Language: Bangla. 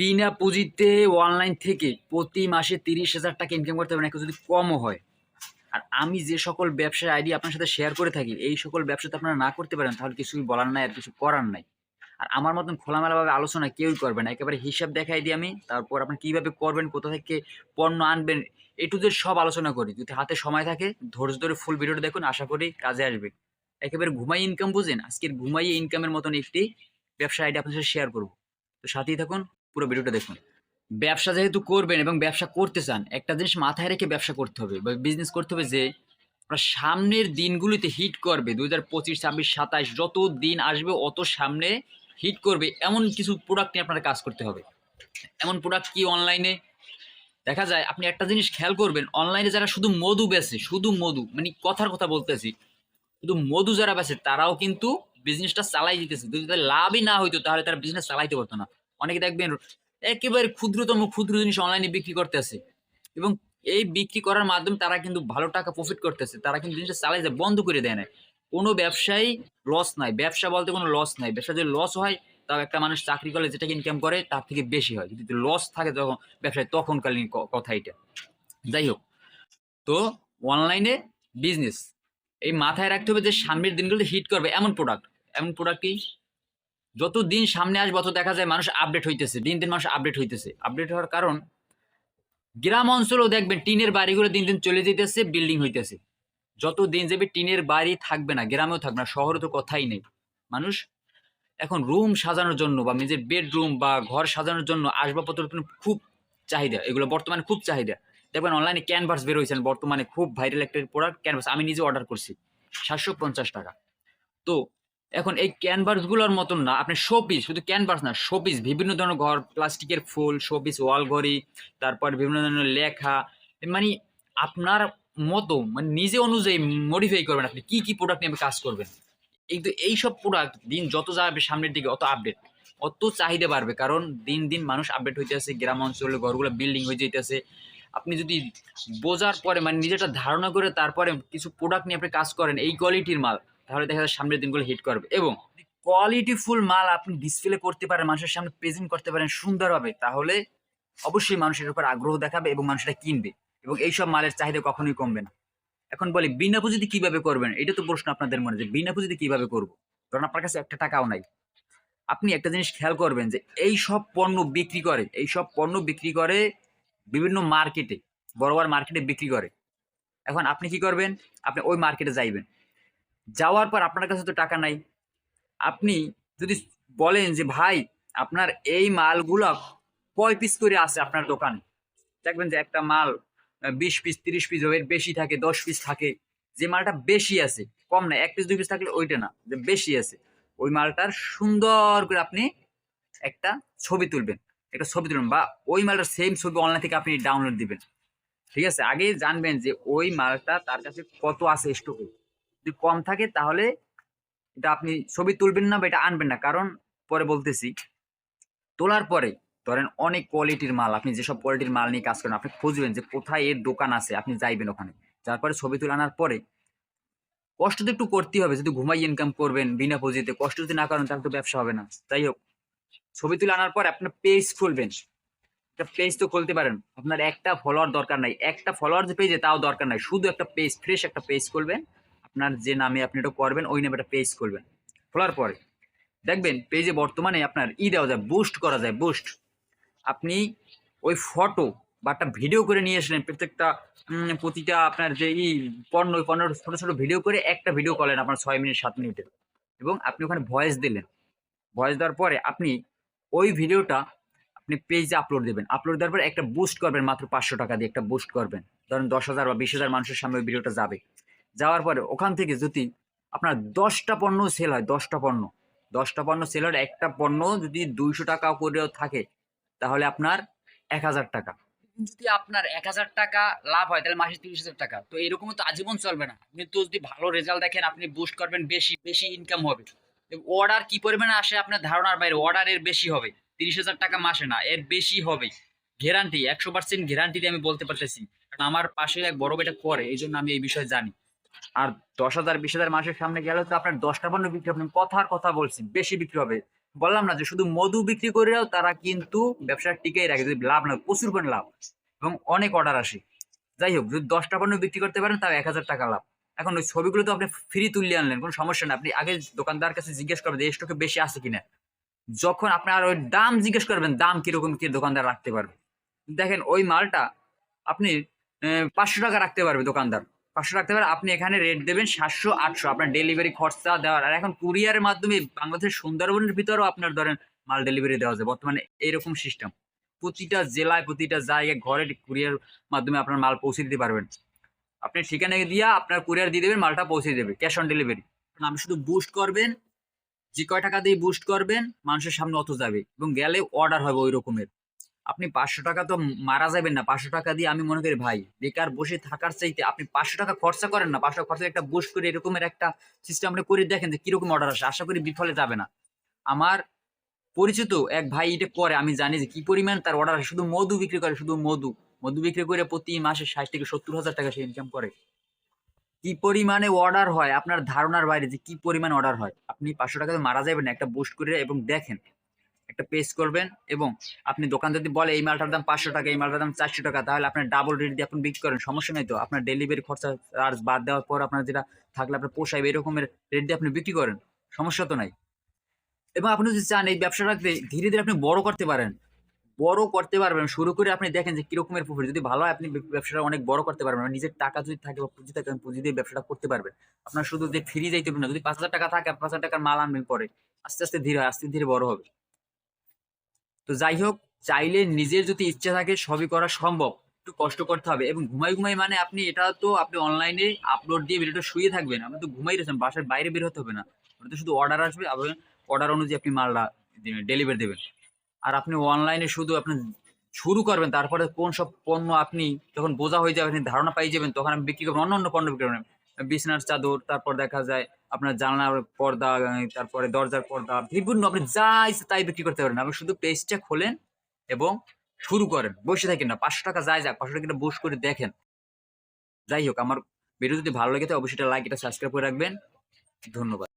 বিনা পুঁজিতে অনলাইন থেকে প্রতি মাসে তিরিশ হাজার টাকা ইনকাম করতে পারেন একটু যদি কমও হয়। আর আমি যে সকল ব্যবসার আইডিয়া আপনার সাথে শেয়ার করে থাকি, এই সকল ব্যবসাতে আপনারা না করতে পারেন, তাহলে কিছুই বলার নাই আর কিছু করার নাই। আর আমার মতন খোলামেলাভাবে আলোচনা কেউই করবে না, একেবারে হিসাব দেখাই দিই আমি, তারপর আপনি কীভাবে করবেন, কোথা থেকে পণ্য আনবেন, এ জেড সব আলোচনা করি। যদি হাতে সময় থাকে, ধৈর্য ধরে ফুল ভিডিওটা দেখুন, আশা করি কাজে আসবে। একেবারে ঘুমাই ইনকাম বুঝেন, আজকের ঘুমাইয়ে ইনকামের মতন একটি ব্যবসা আইডিয়া আপনার সাথে শেয়ার করব। তো সাথেই থাকুন পুরো ভিডিওটা দেখুন। ব্যবসা যেহেতু করবেন এবং ব্যবসা করতে চান, একটা জিনিস মাথায় রেখে ব্যবসা করতে হবে বা বিজনেস করতে হবে যে, আপনার সামনের দিনগুলিতে হিট করবে দু হাজার পঁচিশ, ছাব্বিশ সাতাইশ যত দিন আসবে অত সামনে হিট করবে, এমন কিছু প্রোডাক্ট নিয়ে আপনার কাজ করতে হবে। এমন প্রোডাক্ট কি অনলাইনে দেখা যায় আপনি একটা জিনিস খেয়াল করবেন অনলাইনে যারা শুধু মধু বেচে, শুধু মধু মানে কথার কথা বলতেছি, শুধু মধু যারা বেচে, তারাও কিন্তু বিজনেসটা চালাই দিতেছে। যদি তাদের লাভই না হইতো, তাহলে তারা বিজনেস চালাইতে পারতো না। অনেকে দেখবেন একেবারে ক্ষুদ্রতম, ক্ষুদ্র জিনিস অনলাইনে বিক্রি করতেছে। এবং এই বিক্রি করার মাধ্যমে তারা কিন্তু ভালো টাকা প্রফিট করতেছে। তারা কিন্তু জিনিসটা চালাই যায়, বন্ধ করে দেয় না কোনো ব্যবসায়ী লস নাই। ব্যবসা বলতে কোনো লস নাই। ব্যবসা যদি লস হয়, তাও একটা মানুষ চাকরি করলে যেটাকে ইনকাম করে, তার থেকে বেশি হয়। যদি লস থাকে তখন ব্যবসায়, তখনকালীন কথা এটা। যাই হোক, তো অনলাইনে বিজনেস এই মাথায় রাখতে হবে যে সামনের দিনগুলোতে হিট করবে। এমন প্রোডাক্ট এমন প্রোডাক্ট কি? যত দিন সামনে আসবে তত দেখা যায় মানুষ আপডেট হইতেছে, দিন দিন মানুষ আপডেট হইতেছে। আপডেট হওয়ার কারণ, গ্রাম অঞ্চলেও দেখবেন টিনের বাড়িগুলো দিন দিন চলে যেতেছে বিল্ডিং হইতেছে। যত দিন যাবে টিনের বাড়ি থাকবে না, গ্রামেও থাকবে না, শহরে তো কথাই নেই। মানুষ এখন রুম সাজানোর জন্য বা নিজের বেডরুম বা ঘর সাজানোর জন্য আসবাবপত্র খুব চাহিদা, এগুলো বর্তমানে খুব চাহিদা। দেখবেন অনলাইনে ক্যানভাস বের হয়েছেন, বর্তমানে খুব ভাইরাল একটা প্রোডাক্ট ক্যানভাস আমি নিজে অর্ডার করছি, সাতশো পঞ্চাশ টাকা। তো এখন এই ক্যানভাসগুলোর মতন না, আপনি শোপিস শুধু ক্যানভাস না শোপিস বিভিন্ন ধরনের ঘর, প্লাস্টিকের ফুল শোপিস ওয়াল ঘড়ি তারপর বিভিন্ন ধরনের লেখা মানে আপনার মতো মানে নিজে অনুযায়ী মডিফাই করবেন আপনি, কি কি প্রোডাক্ট নিয়ে কাজ করবেন। কিন্তু এইসব প্রোডাক্ট দিন যত যাবে সামনের দিকে, অত আপডেট অত চাহিদা বাড়বে, কারণ দিন দিন মানুষ আপডেট হইতেছে গ্রাম অঞ্চলে ঘরগুলো বিল্ডিং হয়ে যেতেছে আপনি যদি বোঝার পরে মানে নিজেটা ধারণা করে তারপরে কিছু প্রোডাক্ট নিয়ে আপনি কাজ করেন, এই কোয়ালিটির মাল তাহলে দেখা যায় সামনের দিনগুলো হিট করবে। এবং কোয়ালিটিফুল মাল আপনি ডিসপ্লে করতে পারেন, মানুষের সামনে প্রেজেন্ট করতে পারেন সুন্দরভাবে, তাহলে অবশ্যই মানুষের উপর আগ্রহ দেখাবে এবং মানুষটা কিনবে। এবং এইসব মালের চাহিদা কখনোই কমবে না। এখন বলি, বিনা পুঁজিতে কীভাবে করবেন? এটা তো প্রশ্ন আপনাদের মনে যে বিনা পুঁজিতে কীভাবে করব? কারণ আপনার কাছে একটা টাকাও নাই। আপনি একটা জিনিস খেয়াল করবেন যে এই সব পণ্য বিক্রি করে, এই সব পণ্য বিক্রি করে বিভিন্ন মার্কেটে বড় বড় মার্কেটে বিক্রি করে। এখন আপনি কি করবেন? আপনি ওই মার্কেটে যাইবেন। যাওয়ার পর আপনার কাছে তো টাকা নাই। আপনি যদি বলেন যে, ভাই, আপনার এই মালগুলো কয় পিস করে আছে আপনার দোকানে। দেখবেন যে একটা মাল বিশ পিস তিরিশ পিস এর বেশি থাকে, দশ পিস থাকে। যে মালটা বেশি আছে, কম না, এক পিস দুই পিস থাকলে ওইটা না, যে বেশি আছে। ওই মালটার সুন্দর করে আপনি একটা ছবি তুলবেন। একটা ছবি তুলবেন বা ওই মালটার সেম ছবি অনলাইন থেকে আপনি ডাউনলোড দিবেন। ঠিক আছে? আগে জানবেন যে ওই মালটা তার কাছে কত আছে স্টকে যদি কম থাকে তাহলে এটা আপনি ছবি তুলবেন না বা এটা আনবেন না। কারণ পরে বলতেছি, তোলার পরে ধরেন অনেক কোয়ালিটির মাল, আপনি যেসব কোয়ালিটির মাল নিয়ে কাজ করেন, আপনি খুঁজবেন যে কোথায় এর দোকান আছে, আপনি যাইবেন ওখানে। তারপরে ছবি তুলে আনার পরে কষ্ট তো একটু করতেই হবে, যদি ঘুমাই ইনকাম করবেন, বিনা পুঁজিতে, কষ্ট যদি না করেন তাহলে তো ব্যবসা হবে না। যাই হোক, ছবি তুলে আনার পরে আপনার পেজ খুলবেন। একটা পেজ তো খুলতে পারেন, আপনার একটা ফলোয়ার দরকার নাই। একটা ফলোয়ার যে পেজে তাও দরকার নাই, শুধু একটা পেজ ফ্রেশ একটা পেজ খুলবেন আপনার যে নামে আপনি এটা করবেন, ওই নামে একটা পেজ খুলবেন খোলার পরে, দেখবেন পেজে বর্তমানে আপনার ই দেওয়া যায় বুস্ট করা যায় বুস্ট আপনি ওই ফটো বা একটা ভিডিও করে নিয়ে আসলেন, প্রত্যেকটা প্রতিটা আপনার যে ই পণ্য, ওই পণ্য ছোটো ছোটো ভিডিও করে একটা ভিডিও করলেন আপনার ছয় মিনিট, সাত মিনিটের এবং আপনি ওখানে ভয়েস দিলেন। ভয়েস দেওয়ার পরে আপনি ওই ভিডিওটা আপনি পেজে আপলোড দেবেন। আপলোড দেওয়ার পরে একটা বুস্ট করবেন, মাত্র পাঁচশো টাকা দিয়ে একটা বুস্ট করবেন। ধরেন দশ হাজার বা বিশ হাজার মানুষের সামনে ওই ভিডিওটা যাবে। যাওয়ার পরে ওখান থেকে যদি আপনার দশটা পণ্য সেল হয়, দশটা পণ্য। দশটা পণ্য সেল হয় একটা পণ্য যদি দুইশো টাকা করেও থাকে, তাহলে আপনার এক হাজার টাকা। যদি আপনার এক হাজার টাকা লাভ হয়, তাহলে মাসে তিরিশ হাজার টাকা। তো এরকম তো আজীবন চলবে না। আপনি তো যদি ভালো রেজাল্ট দেখেন, আপনি বুস্ট করবেন বেশি বেশি ইনকাম হবে। অর্ডার কি পরিমাণে আসে আপনার ধারণার বাইরে? অর্ডার এর বেশি হবে। তিরিশ হাজার টাকা মাসে না, এর বেশি হবে। গ্যারান্টি একশো পার্সেন্ট গ্যারান্টি আমি বলতে পারতেছি। কারণ আমার পাশে এক বড় বেটা করে, এই জন্য আমি এই বিষয়ে জানি। আর দশ হাজার, বিশ হাজার মাসের সামনে গেলে তো আপনার দশটা পণ্য বিক্রি আপনি কথার কথা বলছি বেশি বিক্রি হবে। বললাম না যে শুধু মধু বিক্রি করেও তারা কিন্তু ব্যবসা টিকেই রাখে, যদি লাভ না প্রচুর পরিমাণে লাভ। এবং অনেক অর্ডার আসে। যাই হোক, যদি দশটা পণ্য বিক্রি করতে পারেন, তাও এক হাজার টাকা লাভ। এখন ওই ছবিগুলো তো আপনি ফ্রি তুলিয়ে আনলেন, কোনো সমস্যা না আপনি আগে দোকানদার কাছে জিজ্ঞেস করবেন যে স্টকে বেশি আছে কিনা? যখন আপনার ওই দাম জিজ্ঞেস করবেন, দাম কীরকম কি দোকানদার রাখতে পারবে? দেখেন, ওই মালটা আপনি পাঁচশো টাকা রাখতে পারবে দোকানদার। পাঁচশো রাখতে পারে আপনি এখানে রেট দেবেন সাতশো, আটশো। আপনার ডেলিভারি খরচা দেওয়ার। আর এখন কুরিয়ারের মাধ্যমে বাংলাদেশের সুন্দরবনের ভিতরেও আপনার ধরেন মাল ডেলিভারি দেওয়া যায় বর্তমানে এইরকম সিস্টেম প্রতিটা জেলায়, প্রতিটা জায়গায় ঘরে কুরিয়ার মাধ্যমে আপনার মাল পৌঁছে দিতে পারবেন। আপনি ঠিকানা দিয়ে আপনার কুরিয়ার দিয়ে দেবেন, মালটা পৌঁছে দেবে ক্যাশ অন ডেলিভারি আপনি শুধু বুস্ট করবেন, যে কয় টাকা দিয়ে বুস্ট করবেন, মানুষের সামনে অত যাবে এবং গেলে অর্ডার হবে ওই রকমের। আপনি পাঁচশো টাকা তো মারা যাবেন না। পাঁচশো টাকা দিয়ে আমি মনে করি, ভাই, বেকার বসে থাকার চাইতে আপনি পাঁচশো টাকা খরচা করেন না। পাঁচশো খরচা একটা বুস্ট করে এরকমের একটা সিস্টেম আপনি করে দেখেন যে কীরকম অর্ডার আসে। আশা করি বিফলে যাবে না। আমার পরিচিত এক ভাই এটা করে, আমি জানি যে কি পরিমাণ তার অর্ডার আসে। শুধু মধু বিক্রি করে, শুধু মধু। মধু বিক্রি করে প্রতি মাসে ষাট থেকে সত্তর হাজার টাকা সে ইনকাম করে। কি পরিমাণে অর্ডার হয়? আপনার ধারণার বাইরে যে কি পরিমাণ অর্ডার হয়? আপনি পাঁচশো টাকা তো মারা যাবেন একটা বুস্ট করে এবং দেখেন। একটা পেজ করবেন এবং আপনি দোকান যদি বলে, এই মালটার দাম পাঁচশো টাকা, এই মালটার দাম চারশো টাকা তাহলে আপনার ডাবল রেট দিয়ে আপনি বিক্রি করেন। সমস্যা নেই তো। আপনার ডেলিভারি খরচা চার্জ বাদ দেওয়ার পর আপনার যেটা থাকলে আপনার পোষাইবে এরকমের রেট দিয়ে আপনি বিক্রি করেন। সমস্যা তো নাই। এবং আপনি যদি চান এই ব্যবসাটাকে ধীরে ধীরে আপনি বড় করতে পারেন। বড় করতে পারবেন, শুরু করে আপনি দেখেন যে কিরকমের প্রফিট যদি ভালো হয়, আপনি ব্যবসাটা অনেক বড় করতে পারবেন। নিজের টাকা যদি থাকে বা পুঁজি থাকে পুঁজি দিয়ে ব্যবসাটা করতে পারবেন। আপনার শুধু যে ফ্রি যাইতে হবে না, যদি পাঁচ হাজার টাকা থাকে, পাঁচ হাজার টাকার মাল আনবেন পরে, আস্তে আস্তে ধীরে আস্তে ধীরে বড় হবে। তো যাই হোক, চাইলে নিজের যদি ইচ্ছা থাকে সবই করা সম্ভব। একটু কষ্ট করতে হবে এবং ঘুমাই ঘুমাই মানে আপনি, এটা তো আপনি অনলাইনে আপলোড দিয়ে ভিডিওটা শুয়ে থাকবেন। আপনি তো ঘুমাই রয়েছেন, বাসার বাইরে বের হতে হবে না। তো শুধু অর্ডার আসবে, আবার অর্ডার অনুযায়ী আপনি মালটা ডেলিভারি দেবেন। আর আপনি অনলাইনে শুধু আপনি শুরু করবেন, তারপরে কোন সব পণ্য আপনি যখন বোঝা হয়ে যাবে, আপনি ধারণা পাই যাবেন, তখন আপনি বিক্রি করবেন অন্য অন্য পণ্য বিক্রি করবেন। বিছনার চাদর, তারপর দেখা যায় আপনার জানলার পর্দা, তারপরে দরজার পর্দা, বিভিন্ন আপনি যা ইচ্ছে তাই বিক্রি করতে পারেন। আপনি শুধু পেজটা খোলেন এবং শুরু করেন। বসে থাকেন না। পাঁচশো টাকা যায় যাক, পাঁচশো টাকা বুস করে দেখেন। যাই হোক, আমার ভিডিও যদি ভালো লাগে তো অবশ্যই লাইক এটা সাবস্ক্রাইব করে রাখবেন। ধন্যবাদ।